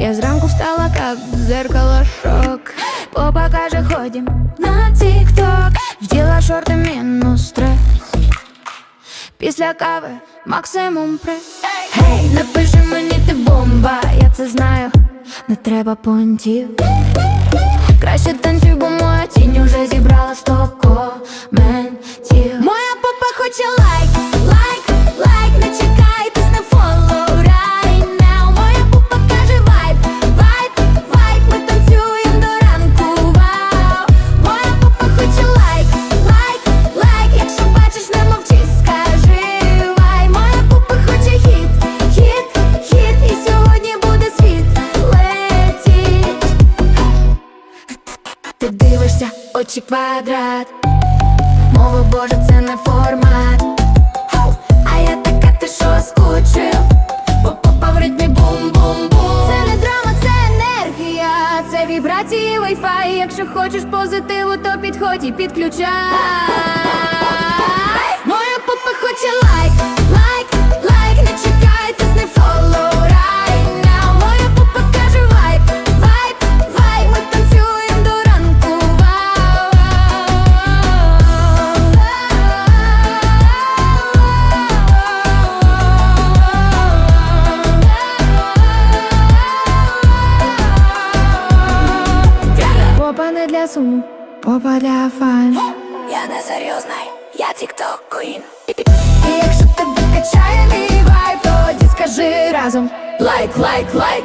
як зеркало шок. Попа каже, ходім на тік-ток. Вділа шорти мінус стрес. Після кави максимум прес. Гей, напиши мені ти бомба, я це знаю, не треба понтів. Краще танцюй, бо моя тінь ти дивишся, очі квадрат. Мова Божа, це не формат. А я така, ти що скучив? Попав в ритмі бум-бум-бум. Це не драма, це енергія. Це вібрації Wi-Fi. Якщо хочеш позитиву, то підходь і підключай суму, попа для фан Я не серйозна, я тікток queen. І якщо тебе качає мій вайб, тоді скажи разом. Лайк, лайк, лайк